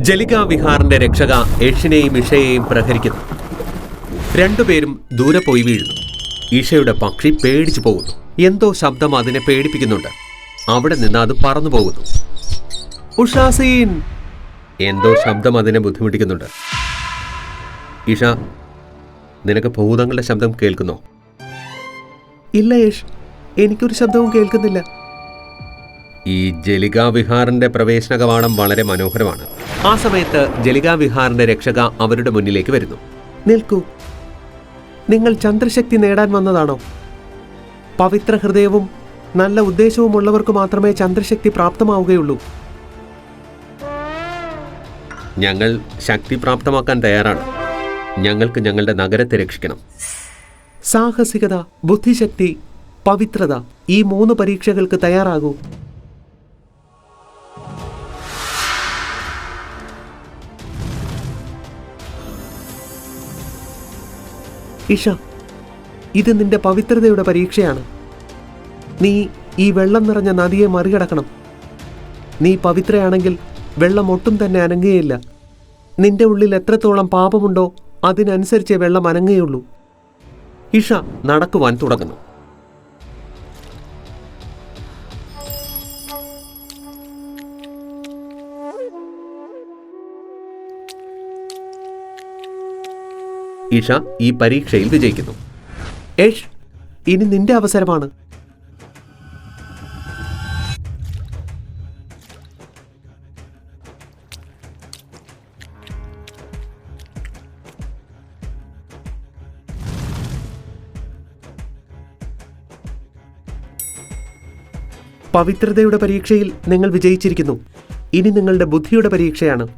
ജലിക വിഹാറിന്റെ രക്ഷക ഏഷ്യനെയും ഇഷയെയും പ്രഹരിക്കുന്നു. രണ്ടുപേരും ദൂരെ പോയി വീഴുന്നു. ഈഷയുടെ പക്ഷി പേടിച്ചു പോകുന്നു. എന്തോ ശബ്ദം അതിനെ പേടിപ്പിക്കുന്നുണ്ട്. അവിടെ നിന്ന് അത് പറന്നു പോകുന്നു. ഉഷാസീൻ! എന്തോ ശബ്ദം അതിനെ ബുദ്ധിമുട്ടിക്കുന്നുണ്ട്. ഇഷ നിനക്ക് ഭൂതങ്ങളുടെ ശബ്ദം കേൾക്കുന്നോ? ഇല്ല യേഷ് എനിക്കൊരു ശബ്ദവും കേൾക്കുന്നില്ല. ഈ ജലിക വിഹാറിന്റെ പ്രവേശന കവാടം വളരെ മനോഹരമാണ്. ആ സമയത്ത് ജലിക വിഹാറിന്റെ രക്ഷക അവരുടെ മുന്നിലേക്ക് വരുന്നു. നിൽക്കൂ. നിങ്ങൾ ചന്ദ്രശക്തി നേടാൻ വന്നതാണോ? പവിത്ര ഹൃദയവും നല്ല ഉദ്ദേശവും ഉള്ളവർക്ക് മാത്രമേ ചന്ദ്രശക്തി പ്രാപ്തമാവുകയുള്ളൂ. ഞങ്ങൾ ശക്തി പ്രാപ്തമാക്കാൻ തയ്യാറാണ്. ഞങ്ങൾക്ക് ഞങ്ങളുടെ നഗരത്തെ രക്ഷിക്കണം. സാഹസികത ബുദ്ധിശക്തി പവിത്രത ഈ മൂന്ന് പരീക്ഷകൾക്ക് തയ്യാറാകൂ. ഇഷ ഇത് നിന്റെ പവിത്രതയുടെ പരീക്ഷയാണ്. നീ ഈ വെള്ളം നിറഞ്ഞ നദിയെ മറികടക്കണം. നീ പവിത്രയാണെങ്കിൽ വെള്ളം ഒട്ടും തന്നെ അനങ്ങുകയില്ല. നിന്റെ ഉള്ളിൽ എത്രത്തോളം പാപമുണ്ടോ അതിനനുസരിച്ചേ വെള്ളം അനങ്ങുകയുള്ളൂ. ഇഷ നടക്കുവാൻ തുടങ്ങുന്നു. ഇഷ ഈ പരീക്ഷയിൽ വിജയിക്കുന്നു. യേഷ് ഇനി നിന്റെ അവസരമാണ്. പവിത്രതയുടെ പരീക്ഷയിൽ നിങ്ങൾ വിജയിച്ചിരിക്കുന്നു. ഇനി നിങ്ങളുടെ ബുദ്ധിയുടെ പരീക്ഷയാണ്.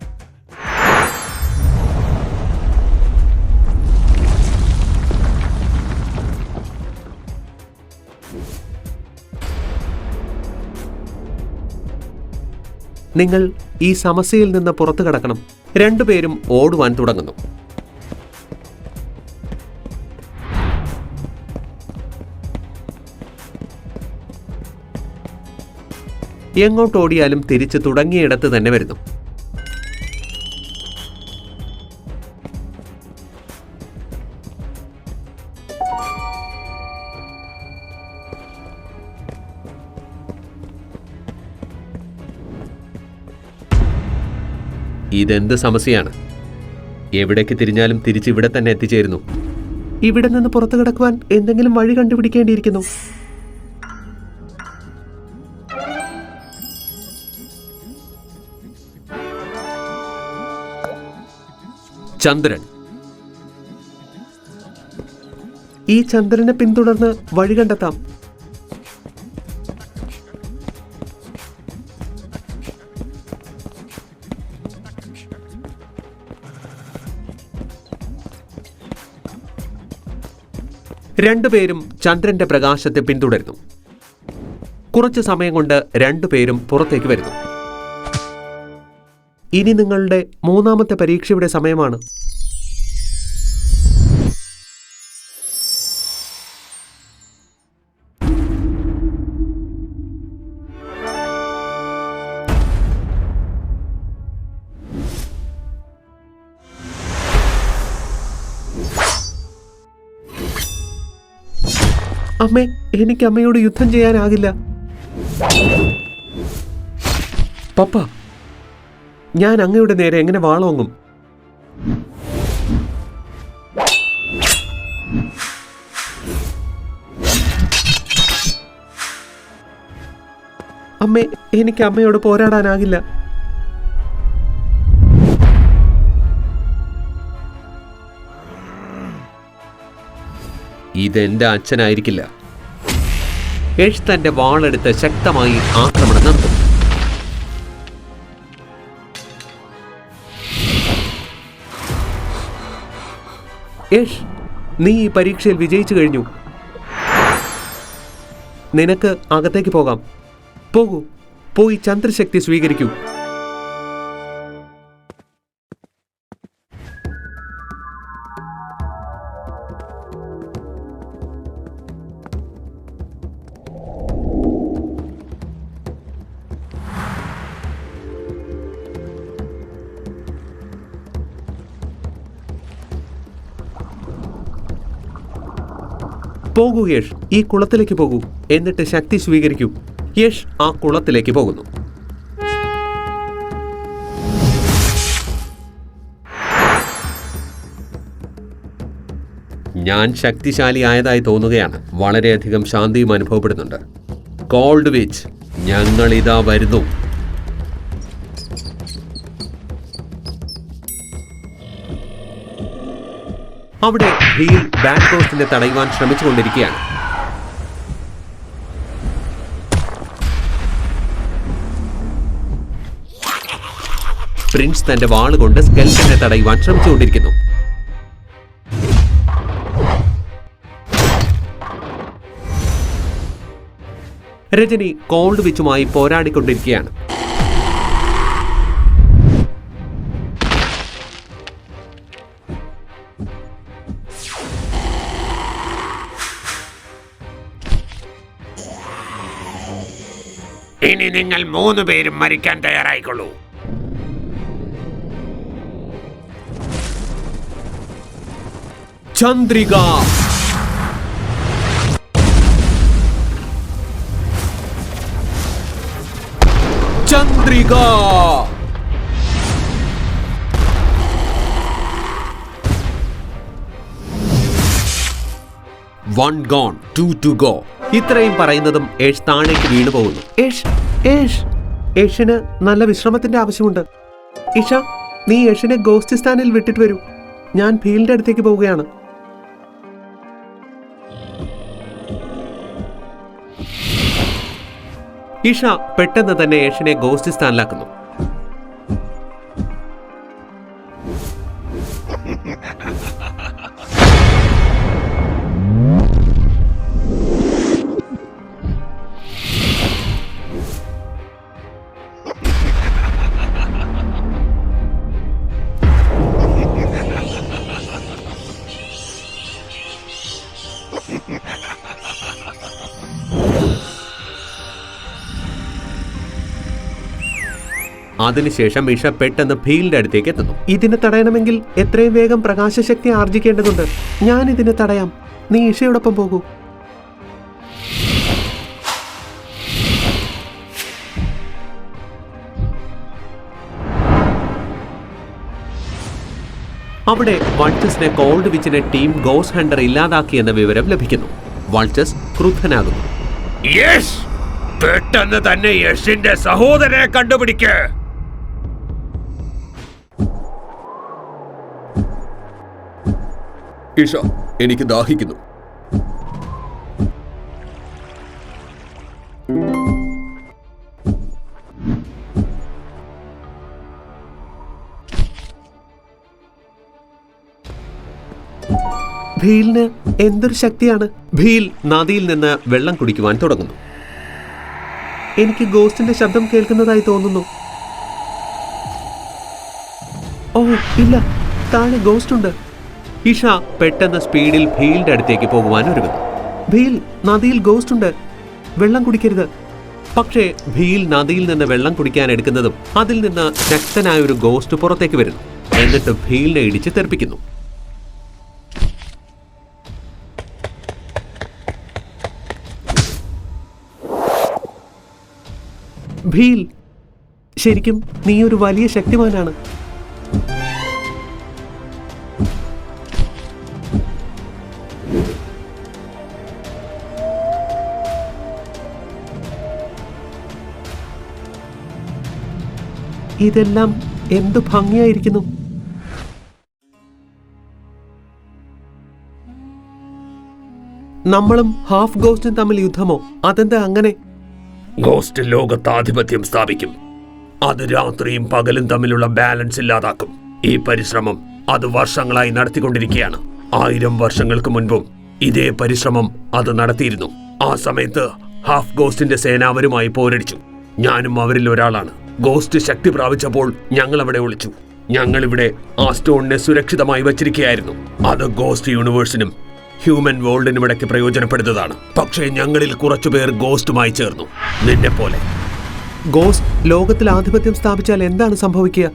നിങ്ങൾ ഈ സമസ്യയിൽ നിന്ന് പുറത്തു കടക്കണം. രണ്ടുപേരും ഓടുവാൻ തുടങ്ങുന്നു. എങ്ങോട്ടോടിയാലും തിരിച്ചു തുടങ്ങിയിടത്ത് തന്നെ വരുന്നു. ഇതെന്ത് സമസ്യയാണ്? എവിടേക്ക് തിരിഞ്ഞാലും തിരിച്ച് ഇവിടെ തന്നെ എത്തിച്ചേരുന്നു. ഇവിടെ നിന്ന് പുറത്തു കിടക്കുവാൻ എന്തെങ്കിലും വഴി കണ്ടുപിടിക്കേണ്ടിയിരിക്കുന്നു. ചന്ദ്രൻ. ഈ ചന്ദ്രനെ പിന്തുടർന്ന് വഴി കണ്ടെത്താം. രണ്ടുപേരും ചന്ദ്രന്റെ പ്രകാശത്തെ പിന്തുടരുന്നു. കുറച്ച് സമയം കൊണ്ട് രണ്ടുപേരും പുറത്തേക്ക് വരുന്നു. ഇനി നിങ്ങളുടെ മൂന്നാമത്തെ പരീക്ഷയുടെ സമയമാണ്. അമ്മേ എനിക്ക് അമ്മയോട് യുദ്ധം ചെയ്യാനാകില്ല. പപ്പ ഞാൻ അങ്ങയുടെ നേരെ എങ്ങനെ വാളോങ്ങും? അമ്മേ എനിക്ക് അമ്മയോട് പോരാടാനാകില്ല. ഇതെന്റെ അച്ഛനായിരിക്കില്ല. യഷ് തന്റെ വാളെടുത്ത് ശക്തമായി ആക്രമണം നടത്തും. യഷ് നീ ഈ പരീക്ഷയിൽ വിജയിച്ചു കഴിഞ്ഞു. നിനക്ക് അകത്തേക്ക് പോകാം. പോകൂ. പോയി ചന്ദ്രശക്തി സ്വീകരിക്കൂ. പോകൂ യേഷ് ഈ കുളത്തിലേക്ക് പോകൂ. എന്നിട്ട് ശക്തി സ്വീകരിക്കൂ. യേഷ് ആ കുളത്തിലേക്ക് പോകുന്നു. ഞാൻ ശക്തിശാലി ആയതായി തോന്നുകയാണ്. വളരെയധികം ശാന്തിയും അനുഭവപ്പെടുന്നുണ്ട്. കോൾഡ് വിച്ച് ഞങ്ങൾ ഇതാ വരുന്നു. അവിടെ ഭീൽ ബാക്ക് പോസ്റ്റിനെ തടയുവാൻ ശ്രമിച്ചുകൊണ്ടിരിക്കുകയാണ്. പ്രിൻസ് തന്റെ വാളുകൊണ്ട് സ്കെൽസിനെ തടയുവാൻ ശ്രമിച്ചുകൊണ്ടിരിക്കുന്നു. രജനി കോൾഡ് വിച്ചുമായി പോരാടിക്കൊണ്ടിരിക്കുകയാണ്. ഇനി നിങ്ങൾ മൂന്ന് പേരും മരിക്കാൻ തയ്യാറായിക്കൊള്ളൂ. Chandrika. Chandrika. One gone two two go. ഇത്രയും പറയുന്നതും ഏഷ് താഴേക്ക് വീണു പോകുന്നു ഏഷ് ഏഷ് ഏഷ്യന് നല്ല വിശ്രമത്തിന്റെ ആവശ്യമുണ്ട്. ഇഷ നീ ഏഷ്യനെ ഗോസ്റ്റിസ്ഥാനിൽ വിട്ടിട്ട് വരൂ. ഞാൻ ഫീൽഡിന്റെ അടുത്തേക്ക് പോവുകയാണ്. ഇഷ പെട്ടെന്ന് തന്നെ ഏഷ്യനെ ഗോസ്റ്റ് അതിനുശേഷം ഇഷ പെട്ടെന്ന് ഫീൽഡ് അടുത്തേക്ക് എത്തുന്നു. ഇതിനെ തടയണമെങ്കിൽ എത്രയും വേഗം പ്രകാശശക്തി ആർജിക്കേണ്ടതുണ്ട്. ഞാൻ ഇതിനെ തടയാം. നീ ഇഷയോടൊപ്പം പോകൂ. അവിടെ വൾച്ചസിനെ കോൾഡ് വിച്ചിനെ ടീം ഗോസ് ഹണ്ടർ ഇല്ലാതാക്കി എന്ന വിവരം ലഭിക്കുന്നു. വൾച്ചസ് ക്രുദ്ധനാകുന്നു. പെട്ടെന്ന് തന്നെ യഷിന്റെ സഹോദരനെ കണ്ടുപിടിക്ക്. ഇഷ എനിക്ക് ദാഹിക്കുന്നു. ഭീലിന് എന്തൊരു ശക്തിയാണ്? ഭീൽ നദിയിൽ നിന്ന് വെള്ളം കുടിക്കുവാൻ തുടങ്ങുന്നു. എനിക്ക് ഗോസ്റ്റിന്റെ ശബ്ദം കേൾക്കുന്നതായി തോന്നുന്നു. ഓ ഇല്ല. താഴെ ഗോസ്റ്റ് ഉണ്ട് ഇഷ പെട്ടെന്ന് സ്പീഡിൽ ഭീലിന്റെ അടുത്തേക്ക് പോകുവാൻ ഒരുങ്ങുന്നു. ഭീൽ നദിയിൽ ഗോസ്റ്റ് ഉണ്ട്. വെള്ളം കുടിക്കരുത്. പക്ഷേ ഭീൽ നദിയിൽ നിന്ന് വെള്ളം കുടിക്കാൻ എടുക്കുന്നതും അതിൽ നിന്ന് ശക്തനായ ഒരു ഗോസ്റ്റ് പുറത്തേക്ക് വരുന്നു. എന്നിട്ട് ഭീലിനെ ഇടിച്ച് തെറിപ്പിക്കുന്നു. ഭീൽ ശരിക്കും നീ ഒരു വലിയ ശക്തിമാനാണ്. ഇതെല്ലാം എന്തു ഭംഗിയായിരിക്കുന്നു? നമ്മളും ഹാഫ് ഗോസ്റ്റും തമ്മിൽ യുദ്ധമോ? അതെന്താ അങ്ങനെ? ഗോസ്റ്റ് ലോകത്താധിപത്യം സ്ഥാപിക്കും. അത് രാത്രിയും പകലും തമ്മിലുള്ള ബാലൻസ് ഇല്ലാതാക്കും. ഈ പരിശ്രമം അത് വർഷങ്ങളായി നടത്തിക്കൊണ്ടിരിക്കുകയാണ്. ആയിരം വർഷങ്ങൾക്ക് മുൻപും ഇതേ പരിശ്രമം അത് നടത്തിയിരുന്നു. ആ സമയത്ത് ഹാഫ് ഗോസ്റ്റിന്റെ സേനാവരുമായി പോരടിച്ചു. ഞാനും അവരിൽ ഒരാളാണ്. ഗോസ്റ്റ് ശക്തി പ്രാപിച്ചപ്പോൾ ഞങ്ങൾ അവിടെ ഒളിച്ചു. ഞങ്ങൾ ഇവിടെ ആ സ്റ്റോണിനെ സുരക്ഷിതമായി വച്ചിരിക്കുകയായിരുന്നു. അത് ഗോസ്റ്റ് യൂണിവേഴ്സിനും ഹ്യൂമൻ വേൾഡിനും ഇടയ്ക്ക് പ്രയോജനപ്പെടുന്നതാണ്. പക്ഷേ ഞങ്ങളിൽ കുറച്ചുപേർ ഗോസ്റ്റുമായി ചേർന്നു. നിന്നെ പോലെ ഗോസ്റ്റ് ലോകത്തിൽ ആധിപത്യം സ്ഥാപിച്ചാൽ എന്താണ് സംഭവിക്കുക?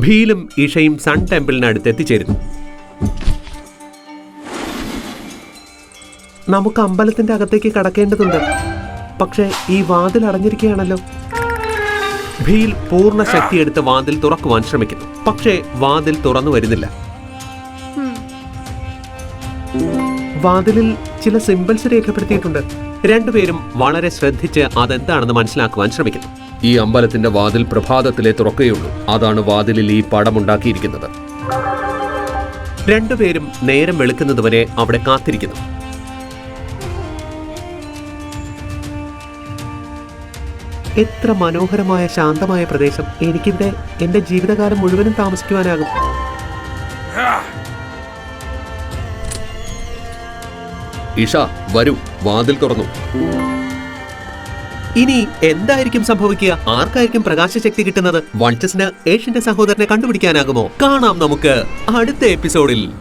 ഭീലും ഇഷയും സൺ ടെമ്പിളിനടുത്ത് എത്തിച്ചേരുന്നു. നമുക്ക് അമ്പലത്തിന്റെ അകത്തേക്ക് കടക്കേണ്ടതുണ്ട്. പക്ഷേ ഈ വാതിൽ അടഞ്ഞിരിക്കുകയാണല്ലോ. ഭീൽ പൂർണ ശക്തിയെടുത്ത് വാതിൽ തുറക്കുവാൻ ശ്രമിക്കുന്നു. പക്ഷേ വാതിൽ തുറന്നു വരുന്നില്ല. വാതിലിൽ ചില സിമ്പിൾസ് രേഖപ്പെടുത്തിയിട്ടുണ്ട്. രണ്ടുപേരും വളരെ ശ്രദ്ധിച്ച് അതെന്താണെന്ന് മനസ്സിലാക്കുവാൻ ശ്രമിക്കുന്നു. ഈ അമ്പലത്തിന്റെ വാതിൽ പ്രഭാതത്തിലെ തുറക്കുകയുള്ളൂ അതാണ് വാതിലിൽ ഈ പടമുണ്ടാക്കിയിരിക്കുന്നത് രണ്ടുപേരും നേരം വെളുക്കുന്നതുവരെ അവിടെ കാത്തിരിക്കുന്നു. എത്ര മനോഹരമായ ശാന്തമായ പ്രദേശം എനിക്കിവിടെ എന്റെ ജീവിതകാലം മുഴുവനും താമസിക്കുവാനാകും. ഇഷ വരൂ. വാതിൽ തുറന്നു. ഇനി എന്തായിരിക്കും സംഭവിക്കുക? ആർക്കായിരിക്കും പ്രകാശശക്തി കിട്ടുന്നത്? വൺചസിന് ഏഷ്യന്റെ സഹോദരനെ കണ്ടുപിടിക്കാനാകുമോ? കാണാം നമുക്ക് അടുത്ത എപ്പിസോഡിൽ.